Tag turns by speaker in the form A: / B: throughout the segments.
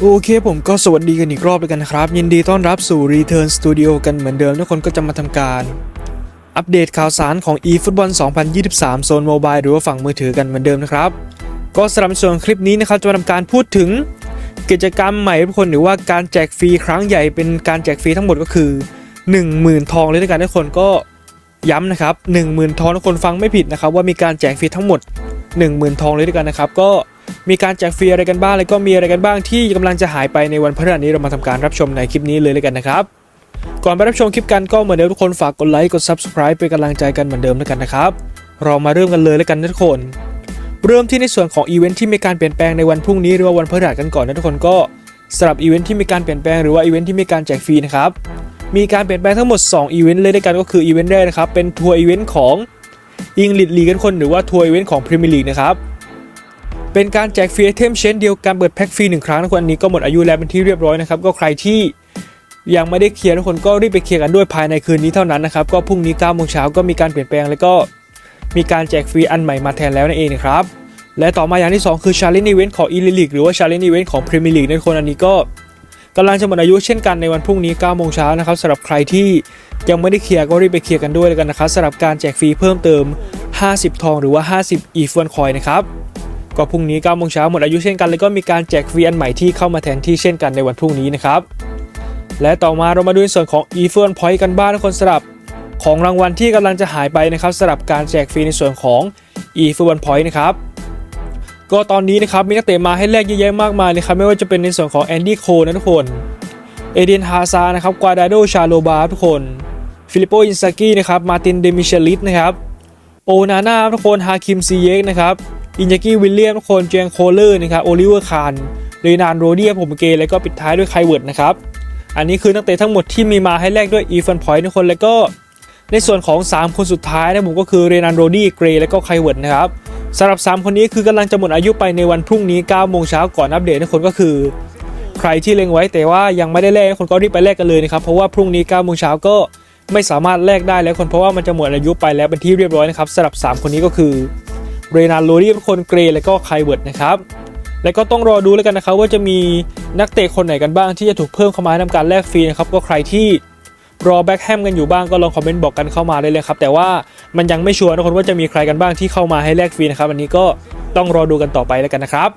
A: โอเคผมก็สวัสดีกันอีกรอบเลยกันนะครับ ยินดีต้อนรับสู่ Return Studio กันเหมือนเดิม ทุกคนก็จะมาทำการ อัปเดตข่าวสารของ eFootball 2023 โซนโมบายหรือว่าฝั่งมือถือกันเหมือนเดิมนะครับ ก็สำหรับส่วนคลิปนี้นะครับ จะมาทำการพูดถึงกิจกรรมใหม่ทุกคนหรือว่าการแจกฟรีครั้งใหญ่เป็นการแจกฟรีทั้งหมดก็คือ 10,000 ทองเลยด้วยกันทุกคนก็ย้ำนะครับ10,000 ทองทุกคนฟังไม่ผิดนะครับว่ามีการแจกฟรีทั้งหมด 10,000 ทองเลยด้วยกันนะครับก็ มีการแจกฟรีอะไรกันบ้างแล้วก็มีอะไรกันบ้างที่กำลังจะหายไปในวันพฤหัสนี้เรามาทำการรับชมในคลิปนี้เลยเลยกันนะครับ ก่อนไปรับชมคลิปกันก็เหมือนเดิมทุกคนฝากกดไลค์กด subscribe เป็นกำลังใจกันเหมือนเดิมแล้วกันนะครับ เรามาเริ่มกันเลยแล้วกันทุกคน เริ่มที่ในส่วนของอีเวนท์ที่มีการเปลี่ยนแปลงในวันพรุ่งนี้หรือว่าวันพฤหัสกันก่อนนะทุกคนก็สำหรับอีเวนท์ที่มีการเปลี่ยนแปลงหรือว่าอีเวนท์ที่มีการแจกฟรีนะครับมีการเปลี่ยนแปลงทั้งหมด 2 อีเวนต์เลยด้วยกันก็คืออีเวนต์แรกนะครับเป็นทัวร์อีเวนต์ของอิงลิดลีกันคนหรือว่าทัวร์อีเวนต์ของพรีเมียร์ลีกนะครับ เป็นการแจกฟรีไอเทมเช่นเดียวกันเปิดแพ็คฟรีหนึ่งครั้งนะคนอันนี้ก็หมดอายุแล้วเป็นที่เรียบร้อยนะครับก็ใครที่ยังไม่ได้เคลียร์ทุกคนก็รีบไปเคลียร์กันด้วยภายในคืนนี้เท่านั้นนะครับก็พรุ่งนี้9โมงเช้าก็มีการเปลี่ยนแปลงแล้วก็มีการแจกฟรีอันใหม่มาแทนแล้วนั่นเองนะครับและต่อมาอย่างที่ 2 คือ Challenge Event ของ e l i g หรือว่า Challenge Event ของ Premier League ในคนอันนี้ก็กำลังจะหมดอายุเช่นกันในวันพรุ่งนี้9โมงเช้านะครับสำหรับใครที่ยังไม่ได้เคลียร์ก็รีบไปเคลียร์กันด้วยแล้วกันนะครับสำหรับการแจกฟรีเพิ่มเติม 50 ทองหรือว่า 50 e f u n coin นะครับ ก็พรุ่งนี้9โมงเช้าหมดอายุเช่นกัน แล้วก็มีการแจกฟรีอันใหม่ที่เข้ามาแทนที่เช่นกันในวันพรุ่งนี้นะครับ และต่อมาเรามาดูในส่วนของ e f u n Point กันบ้างทุกคนสำหรับของรางวัลที่กำลังจะหายไปนะครับสำหรับการแจกฟรีในส่วนของ e f u n Point นะครับก็ตอนนี้นะครับมีนักเตะมาให้แลกเยอะแยะมากมายนะครับไม่ว่าจะเป็นในส่วนของแอนดี้โคนะทุกคนเอเดนฮาซานะครับกวาดาโดชาโลบาทุกคนฟิลิปโปอินซากินะครับมาตินเดมิเชลิสนะครับโอนาน่าทุกคนฮาคิมซีเยกนะครับ อินยากิวิลเลียมคนเจงโคเลอร์นะครับโอลิเวอร์คานเรนานโรเดียผมเกแล้วก็ปิดท้ายด้วยไคเวิร์ดนะครับอันนี้คือนักเตะทั้งหมดที่มีมาให้แลกด้วยอีฟันพอยต์ทุกคนแล้วก็ในส่วนของ 3 คนสุดท้ายนะผมก็คือเรนันโรดี้เกรและก็ไคเวิร์ดนะครับสำหรับ 3 คนนี้คือกำลังจะหมดอายุไปในวันพรุ่งนี้9โมงเช้าก่อนอัปเดตทุกคนก็คือ ใครที่เล็งไว้แต่ว่ายังไม่ได้แลกทุกคนก็รีบไปแลกกันเลยนะครับเพราะว่าพรุ่งนี้9โมงเช้าก็ไม่สามารถแลกได้แล้วคนเพราะว่ามันจะหมดอายุไปแล้วเป็นที่เรียบร้อยนะครับสำหรับ 3 คนนี้ก็คือ เรนันโรดี้ทุกคนเกรและก็ไคเวิร์ดนะครับแล้วก็ต้องรอดูแล้วกันนะครับว่าจะมีนักเตะคนไหนกันบ้างที่จะถูกเพิ่มเข้ามาให้ทำการแลกฟรีนะครับก็ใครที่รอแบ็คแฮมกันอยู่บ้างก็ลองคอมเมนต์บอกกันเข้ามาได้เลยครับแต่ว่ามันยังไม่ชัวร์นะคนว่าจะมีใครกันบ้างที่เข้ามาให้แลกฟรีนะครับอันนี้ก็ต้องรอดูกันต่อไปแล้วกันนะครับ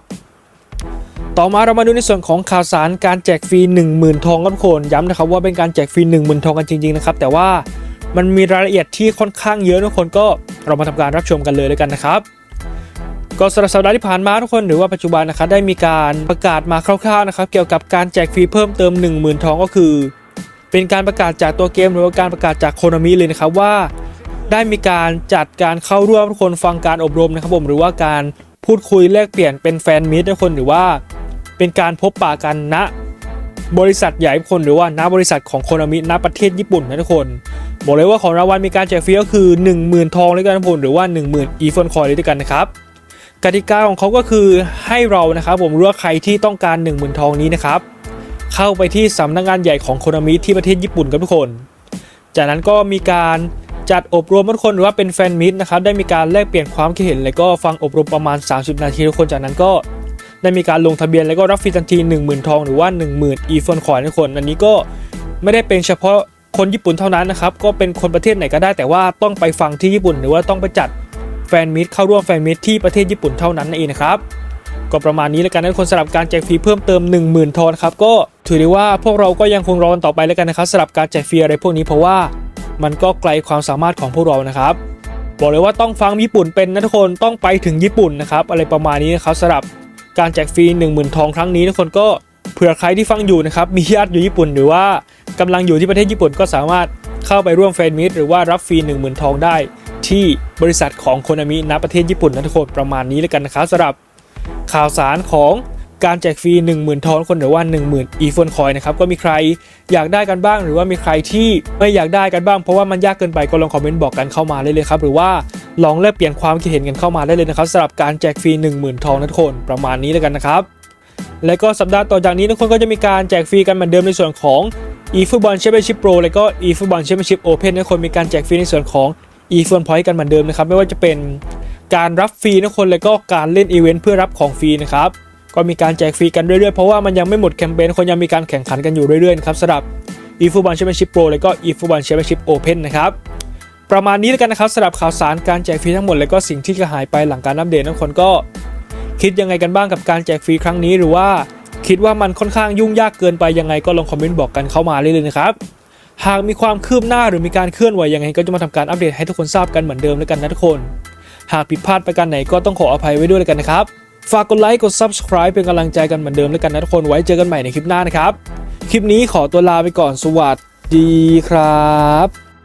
A: ต่อมาเรามาดูในส่วนของข่าวสารการแจกฟรี 10,000 ทองครับทุกคนย้ำนะครับว่าเป็นการแจกฟรี 10,000 ทองกันจริงๆนะครับแต่ว่ามันมีรายละเอียดที่ค่อนข้างเยอะทุกคนก็เรามาทำการรับชมกันเลยแล้วกันนะครับ ก็สำหรับสัปดาห์ที่ผ่านมาทุกคนหรือว่าปัจจุบันนะครับได้มีการประกาศมาคร่าวๆนะครับเกี่ยวกับการแจกฟรีเพิ่มเติม 10,000ทองก็คือ เป็นการประกาศจากตัวเกมหรือว่าการประกาศจากโคนามิเลยนะครับว่า ได้มีการจัดการเข้าร่วมทุกคนฟังการอบรมนะครับผมหรือว่าการพูดคุยแลกเปลี่ยนเป็นแฟนมิตรทุกคนหรือว่า เป็นการพบปะกันณบริษัทใหญ่ทุกคนหรือว่าณบริษัทของโคนามิณประเทศญี่ปุ่นนะทุกคนบอกเลยว่าของรางวัลมีการแจกฟรีก็คือ 10,000 ทองเลยกันทุกคนหรือว่า 10,000 อีฟอนคอยเลยด้วยกันนะครับ กติกาของเขาก็คือให้เรานะครับผมรู้ว่าใครที่ต้องการ1 0,000ทองนี้นะครับ เข้าไปที่สำนักงานใหญ่ของโคนามิที่ประเทศญี่ปุ่นครับทุกคน จากนั้นก็มีการจัดอบรมทุกคนหรือว่าเป็นแฟนมิตนะครับได้มีการแลกเปลี่ยนความคิดเห็น แล้วก็ฟังอบรมประมาณ 30 นาทีทุกคนจากนั้นก็ได้มีการลงทะเบียนแล้วก็รับฟรีทันที 10,000 ทองหรือว่า 10,000 อีฟอนคอยทุกคน อันนี้ก็ไม่ได้เป็นเฉพาะคนญี่ปุ่นเท่านั้นนะครับก็เป็นคนประเทศไหนก็ได้แต่ว่าต้องไปฟังที่ญี่ปุ่น หรือว่าต้องไปจัด แฟนมิตเข้าร่วมแฟนมิตที่ประเทศญี่ปุ่นเท่านั้นนั่นเองนะครับก็ประมาณนี้แล้วกันนะคนสำหรับการแจกฟรีเพิ่มเติม 10,000 ทอนครับก็ถือได้ว่าพวกเราก็ยังคงรอกันต่อไปแล้วกันนะครับสำหรับการแจกฟรีอะไรพวกนี้เพราะว่ามันก็ไกลความสามารถของพวกเรานะครับบอกเลยว่าต้องฟังญี่ปุ่นเป็นนะทุกคนต้องไปถึงญี่ปุ่นนะครับอะไรประมาณนี้นะครับสำหรับการแจกฟรี10,000 ทองครั้งนี้ทุกคนก็เผื่อใครที่ฟังอยู่นะครับมีญาติอยู่ญี่ปุ่นหรือว่ากำลังอยู่ที่ประเทศญี่ปุ่นก็สามารถเข้าไปร่วมแฟนมิตหรือว่ารับฟรี10,000 ทองได้ ที่บริษัทของโคนามิณประเทศญี่ปุ่นนะทุกคนประมาณนี้แล้วกันนะครับสำหรับข่าวสารของการแจกฟรี 10,000 ทองคนหรือว่า 10,000 e f o n coin นะครับก็มีใครอยากได้กันบ้าง หรือว่ามีใครที่ไม่อยากได้กันบ้าง เพราะว่ามันยากเกินไปก็ลองคอมเมนต์บอกกันเข้ามาได้เลยครับ หรือว่าลองแลกเปลี่ยนความคิดเห็นกันเข้ามาได้เลยนะครับสำหรับการแจกฟรี 10,000 ทองนะทุกคนประมาณนี้แล้วกันนะครับและก็สัปดาห์ต่อจากนี้ทุกคนก็จะมีการแจกฟรีกันเหมือนเดิมในส่วนของ eFootball Championship Pro และก็ eFootball Championship Open ทุกคนมีการแจกฟรีในส่วนของ eFootball Point กันเหมือนเดิมนะครับไม่ว่าจะเป็นการรับฟรีทุกคนและก็การเล่นอีเวนต์เพื่อรับของฟรีนะครับก็มีการแจกฟรีกันเรื่อยๆ เพราะว่ามันยังไม่หมดแคมเปญคนยังมีการแข่งขันกันอยู่เรื่อยๆครับสำหรับ eFootball Championship Pro และก็ eFootball Championship Open นะครับประมาณนี้แล้วกันนะครับสำหรับข่าวสารการแจกฟรีทั้งหมด และก็สิ่งที่จะหายไปหลังการอัปเดตทุกคนก็คิดยังไงกันบ้างกับการแจกฟรีครั้งนี้หรือว่าคิดว่ามันค่อนข้างยุ่งยากเกินไปยังไงก็ลองคอมเมนต์บอกกันเข้ามาเลยเลยนะครับ หากมีความคืบหน้าหรือมีการเคลื่อนไหวยังไงก็จะมาทำการอัปเดตให้ทุกคนทราบกันเหมือนเดิมแล้วกันนะทุกคน หากผิดพลาดไปกันไหนก็ต้องขออภัยไว้ด้วยแล้วกันนะครับ ฝากกดไลค์กด subscribe เป็นกำลังใจกันเหมือนเดิมแล้วกันนะทุกคนไว้เจอกันใหม่ในคลิปหน้านะครับ คลิปนี้ขอตัวลาไปก่อนสวัสดีครับ